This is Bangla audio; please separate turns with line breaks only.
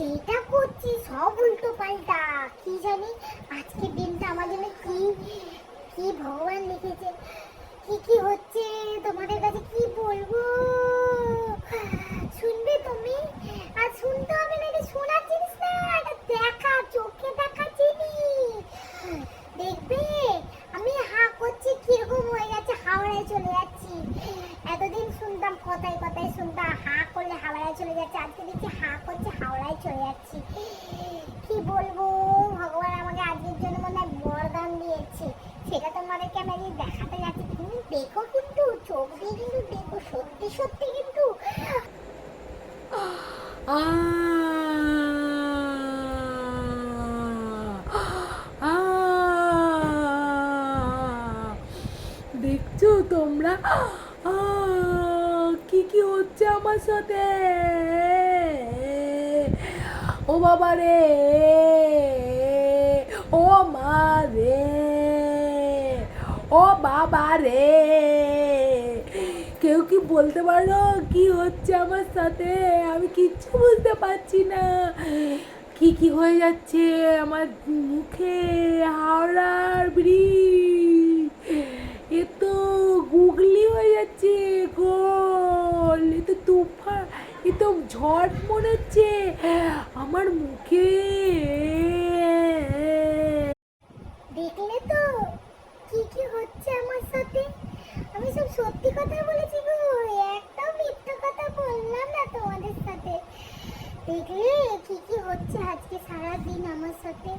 দেখছি সব উল্টো পাল্টা কি জানি আজকের দিনটা আমার জন্য কি কি ভগবান লিখেছে, কি কি হচ্ছে, তোমাদের কাছে কি বলব? শুনবে তুমি? আর শুনতে হবে না শোনার জিনিস না, এটা দেখা, চোখে দেখা জিনিস। দেখবে, আমি হা করছি, কীরকম হয়ে যাচ্ছে হাওড়ায় চলে যাচ্ছি। এতদিন শুনতাম, কথায় কথায় শুনতাম, হা চলে যাচ্ছে। আজকে দেখছি হা করছে হাওড়ায় চলে যাচ্ছি। কি বলব? ভগবান আমাকে আজকের জন্য মনে হয় বরদান দিয়েছে। সেটা তোমাদেরকে আমি আজকে দেখাতে যাচ্ছি। তুমি দেখো কিন্তু চোখ দিয়ে কিন্তু দেখো সত্যি সত্যি কিন্তু।
দেখছ তোমরা? আহ, কি কি হচ্ছে আমার সাথে? ও বাবা রে। ও মা রে। ও বাবা রে। কেউ কি বলতে পারো কি হচ্ছে আমার সাথে? আমি কিচ্ছু বুঝতে পারছি না। কি কি হয়ে যাচ্ছে আমার মুখে হাওড়ার ব্রিজ এ তো গুগলি হয়ে যাচ্ছে গোল এ তো তুফান এ তো ঝড় মনে হচ্ছে আমার মুখে।
দেখলে তো? কি কি হচ্ছে আমার সাথে? আমি সব সত্যি কথা বলেছি গো, একটাও মিথ্যা কথা বললাম না তোমাদের সাথে। দেখলে কি কি হচ্ছে আজকে সারা দিন আমার সাথে?